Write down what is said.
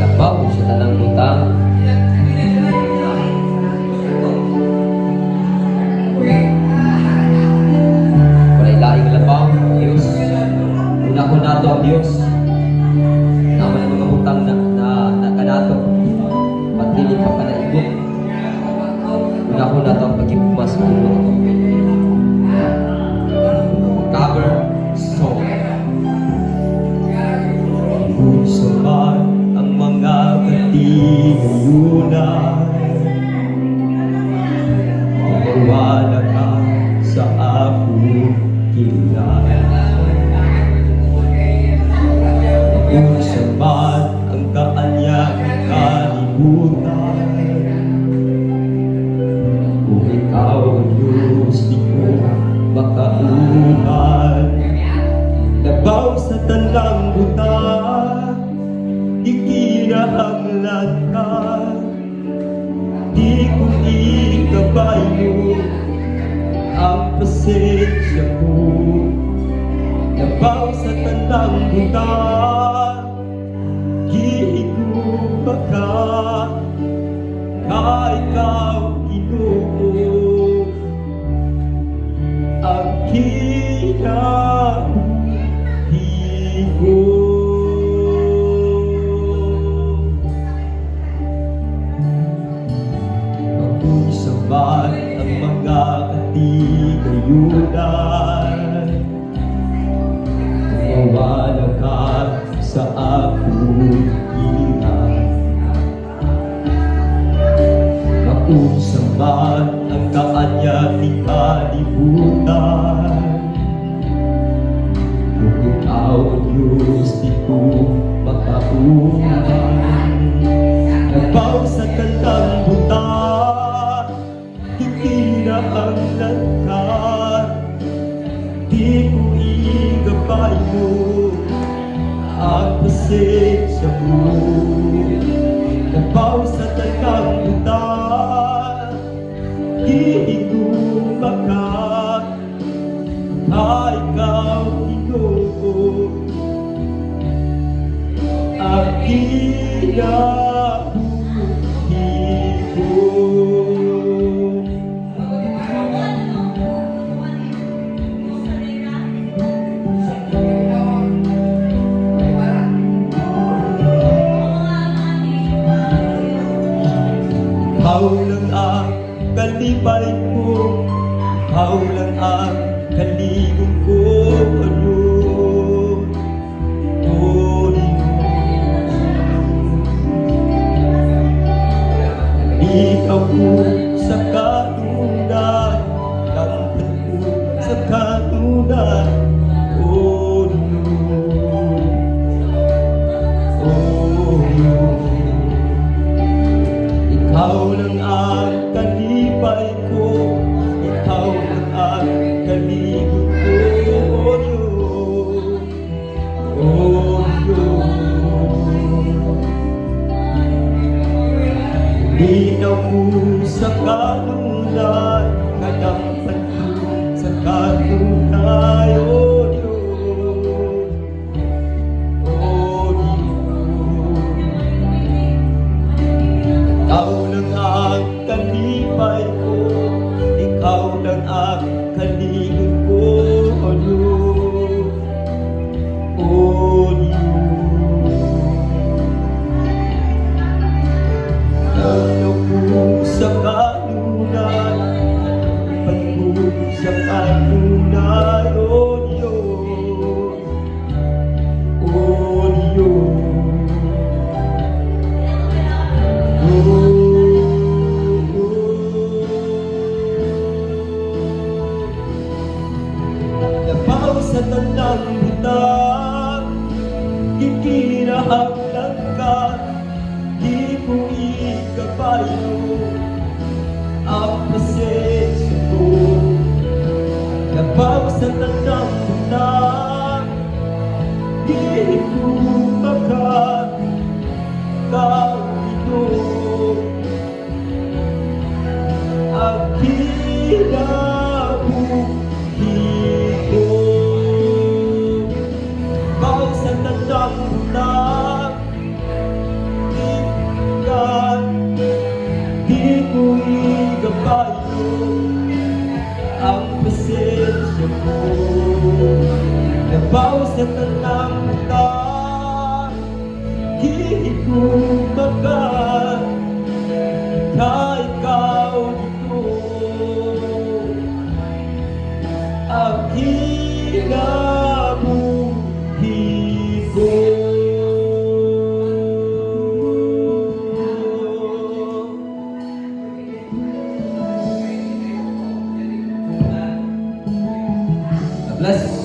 Labaw sa tanang mutang, pasensya ko Nabang sa tanang buta Giigupa ka. Na ikaw ginoo Ang kinabuhi ko Mag-isang balik ang mga katigayunan Mawala ka sa akin Nagpasensya po Kapaw sa tagagpunta Di ko makat Ay ah, ikaw inoko. At di na po tibay ko Ikaw lang ang kaligong ko Ano? Ikaw ko. ako sa katulad, nagdapat sa katulad tayo. Oh. hanggang Ipuig kabayo Ang pasensya ko. Kapag sa kasagatan ng mundo Di ko baka na ikaw ito Aking nabuhi ko Bless.